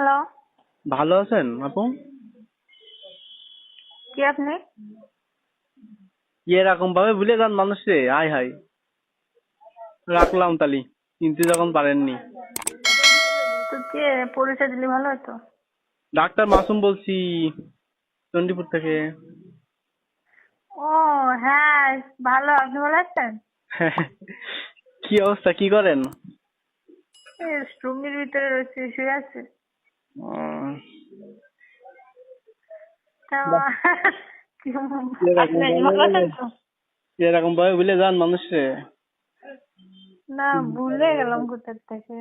Hello ভালো আছেন আপু? কে আপনি? এরকম ভাবে ভুলে যান মানুষে হাই হাই রাখলাম তালি চিনতে যখন পারেননি। তো কে? পরিচয় দিলে ভালো হতো। ডাক্তার মাসুম বলছি চণ্ডীপুর থেকে। ও হ্যাঁ ভালো। আপনি ভালো আছেন? কি অবস্থা কি করেন? রুমের ভিতরে রয়েছে শুয়ে আছে। এরকম ভাবে ভুলে যান মানুষে না ভুলে গেলাম কোথা থেকে?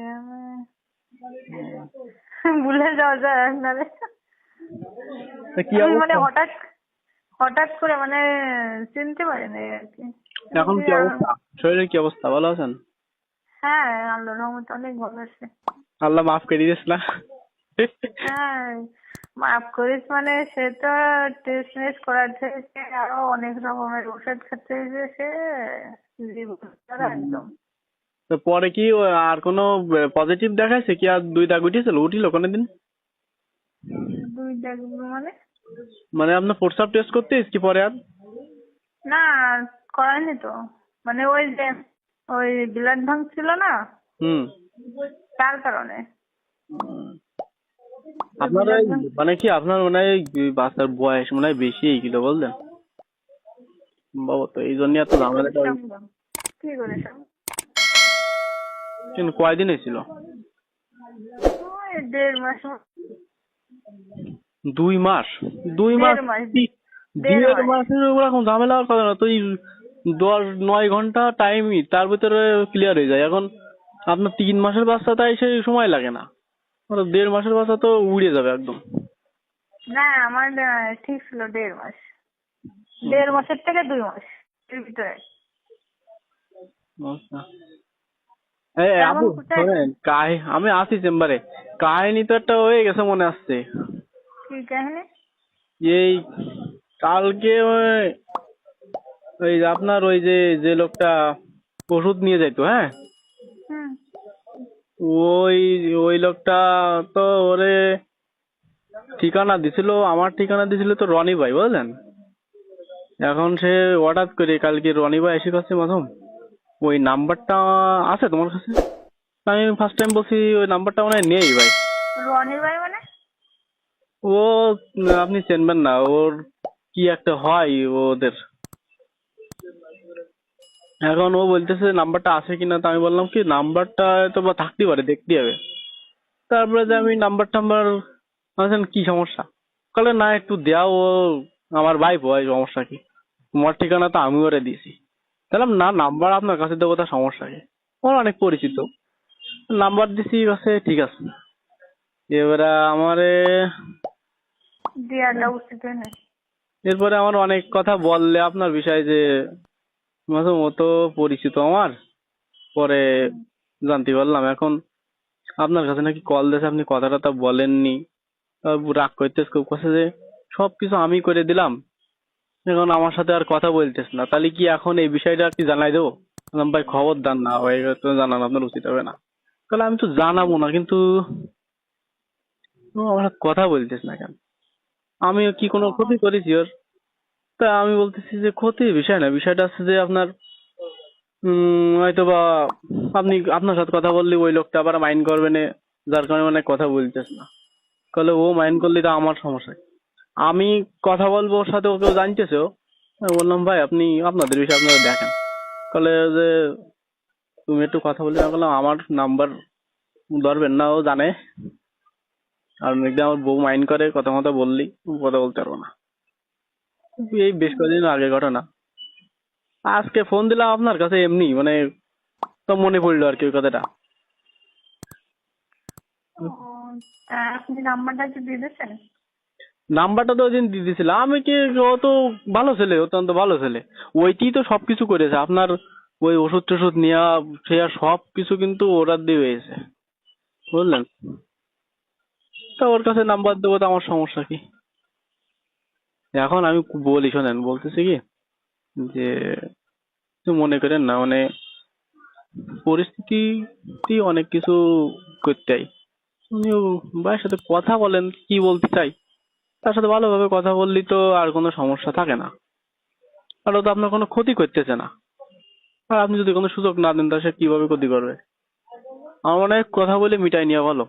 ভুলে যাওয়া যায় আপনারে মানে হঠাৎ হঠাৎ করে মানে চিনতে পারিনি আর কি। এখন কি অবস্থা? শরীরের কি অবস্থা? ভালো আছেন? হ্যাঁ আল্লাহর রহমতে অনেক ভালো আছে। আল্লাহ মাফ করে দিস না? হ্যাঁ মাফ করিস মানে সে তো টেস্ট মেস্ট করাচ্ছে সে আরও অনেক রকমের ওষুধ খেতে হয়েছে সে। একদম। তো পরে কি আর কোনো পজিটিভ দেখাইছে কি? আর দুই দাগ উঠেছিল? উঠিল কোনোদিন? দুই দাগ মানে? মানে আপনার প্রস্রাব টেস্ট করতেস কি পরে আর? না করায়নি তো। মানে ওই যে ওই ব্লাড ভাঙছিল না? হুম। তার কারণে। আপনার মানে কি আপনার মনে হয় বাচ্চার বয়স মনে হয় বেশি এইগুলো বাবা তো এই জন্য এত ঝামেলাটা কি করেছ কিন্তু কয়দিন হয়েছিল দেড় মাস দুই মাস? দুই মাস দেড়। মাসের ওরকম ঝামেলা আর করে না তুই দশ নয় ঘণ্টা টাইমই তার ভিতরে ক্লিয়ার হয়ে যায়। এখন আপনার তিন মাসের বাচ্চা তাই সেই সময় লাগে না। মানে দেড় মাসের বাচ্চা তো উড়ে যাবে একদম। না আমার ঠিক ছিল দেড় মাস। দেড় মাসের থেকে দুই মাস এর ভিতরে। আচ্ছা। আপু শোনেন কাহি আমি আছি চেম্বারে। কাহিনী তো একটা হয়ে গেছে মনে আসছে। কি কাহিনী? এই কালকে ওই আপনার ওই যে যে লোকটা ওষুধ নিয়ে যাইতো হ্যাঁ? ওই ওই লোকটা তো ওরে ঠিকানা দিছিল আমার ঠিকানা দিছিল তো রনি ভাই বুঝলেন? এখন সে হঠাৎ করে কালকে রনি ভাই এসে কাছে মাধম ওই নাম্বারটা আছে তোমার কাছে? আমি ফার্স্ট টাইম বলছি ওই নাম্বারটা মনে নেই ভাই। রনি ভাই মানে? ও আপনি চেনবেন না ওর কি একটা হয় ওদের? এখন ও বলতেছে নাম্বারটা আছে কিনা? তো আমি বললাম কি? নাম্বারটা তো বা থাকতে পারে দেখতে হবে। তারপরে যে আমি নাম্বার টাম্বার বলছেন কি সমস্যা? বলে না একটু দেও ও আমার ভাই হয় সমস্যা কি? তোমার ঠিকানা তো আমি ওরে দিয়েছি। বললাম না নাম্বার আপনার কাছে দেবো তার সমস্যা কি? ওর অনেক পরিচিত। নাম্বার দিছি কাছে ঠিক আছে। এবারে আমারে এরপরে আমার অনেক কথা বললে আপনার বিষয়ে যে মাসুম ও তো পরিচিত আমার। পরে জানতে পারলাম। এখন আপনার কাছে নাকি কল দিয়েছে, আপনি কথা টথা বলেননি রাগ করতেছ খুব। কাছে যে সবকিছু আমি করে দিলাম। এখন আমার সাথে আর কথা বলতেছ না। তাহলে কি এখন এই বিষয়টা কি জানাই দেবো? ভাই খবর দান না, ভাই তো জানানো আপনার উচিত হবে না। তাহলে আমি তো জানাব না, কিন্তু আমার কথা বলতেছ না কেন? আমি কি কোনো ক্ষতি করেছি ওর? তা আমি বলতেছি যে ক্ষতির বিষয় না, বিষয়টা হচ্ছে যে আপনার হয়তো বা আপনি আপনার সাথে কথা বললে ওই লোকটা আবার মাইন্ড করবে না, যার কারণে মানে কথা বলতেছ না। তাহলে ও মাইন্ড করলে তো আমার সমস্যা। আমি কথা বলব ওর সাথে ওকেও জানতেছেও আমি বললাম, ভাই, আপনি আপনাদের বিষয়ে আপনারা দেখেন। তাহলে যে তুমি একটু কথা বললে আমি বললাম, আমার নাম্বার ধরবেন না, ও জানে। আর একদিন আমার বউ মাইন্ড করে, কথা মতো বললি, কথা বলতে পারব না। এই বেশ কদিন আগে ঘটনা। আজকে ফোন দিলাম আপনার কাছে এমনি মানে তো মনে পড়ল আর কি ওই কথাটা। আপনি নাম্বারটা কি দিয়েছেন? নাম্বারটা তো ওইদিন দিয়ে দিয়েছিলাম আমি কি ও তো ভালো ছেলে অত্যন্ত ভালো ছেলে। ওইটি তো সবকিছু করেছে। আপনার ওই ওষুধ টষুধ নেওয়া সে আর সব কিছু কিন্তু ওরার দিয়ে হয়েছে বুঝলেন? তা ওর কাছে নাম্বার দেবো তো আমার সমস্যা কি? এখন আমি বলি, শোনেন, বলতেছি কি যে মনে করেন না মানে পরিস্থিতি অনেক কিছু করতে ভাইয়ের সাথে কথা বলেন, কি বলতে চাই? তার সাথে ভালোভাবে কথা বললেই তো আর কোনো সমস্যা থাকে না। আর ও তো আপনার কোনো ক্ষতি করতেছে না। আর আপনি যদি কোনো সুযোগ না দেন তা সে কীভাবে ক্ষতি করবে? আমার মনে হয় কথা বলে মিটাই নেওয়া ভালো।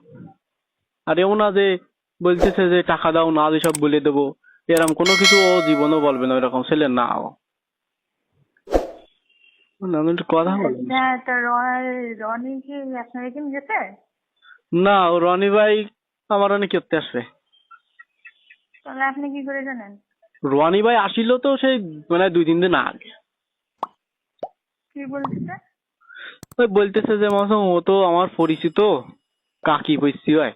আর এমন না যে বলতেছে যে, টাকা দাও না সব বলে দেবো। এরকম কোনো কিছু ও জীবনও বলবে না এরকম ছেলে না ও। না, কথা বলেন তো রনি কি আপনার এখানে গেছে? না ও রনি ভাই আমার অনেক করতে আসবে তাহলে আপনি কি করে জানেন? রনি ভাই আসিল তো সেই মানে দুই তিন দিন আগে। কি ওই বলতেছে যে মাসুম ও তো আমার পরিচিত কাকি পরিচিত হয়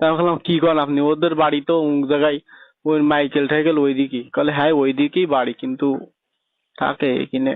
তা আমি বললাম কি করেন আপনি? ওদের বাড়ি তো অমুক জায়গায় ওই মাইকেল টাইকেল ওই দিকেই কলে হ্যাঁ ওই দিকেই বাড়ি কিন্তু থাকে এখানে